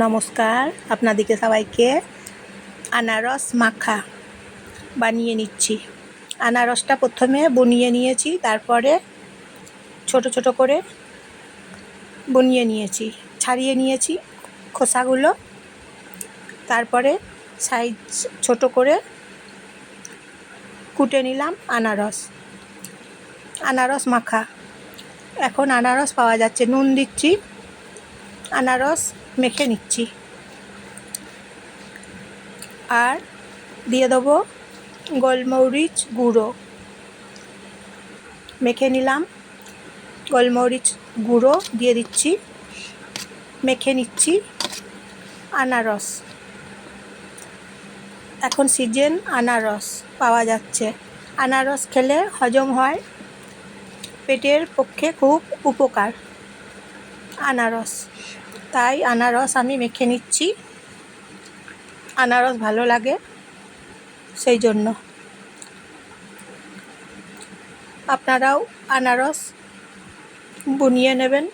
নমস্কার, আপনাদেরকে সবাইকে আনারস মাখা বানিয়ে নিচ্ছি। আনারসটা প্রথমে বনিয়ে নিয়েছি, তারপরে ছোট ছোট করে বনিয়ে নিয়েছি, ছাড়িয়ে নিয়েছি খোসাগুলো। তারপরে সাইজ ছোট করে কুটে নিলাম আনারস। আনারস মাখা। এখন আনারস পাওয়া যাচ্ছে, নুন দিচ্ছি। আনারস মেখে নিচ্ছি। আর দিয়ে দেবো গোলমরিচ গুঁড়ো। মেখে নিলাম। গোলমরিচ গুঁড়ো দিয়ে দিচ্ছি। মেখে নিচ্ছি আনারস। এখন সিজন আনারস পাওয়া যাচ্ছে। আনারস খেলে হজম হয়। পেটের পক্ষে খুব উপকার আনারস। তাই আনারস আমি মেখে নিচ্ছি। আনারস ভালো লাগে সেই জন্য। আপনারাও আনারস বুনিয়ে নেবেন।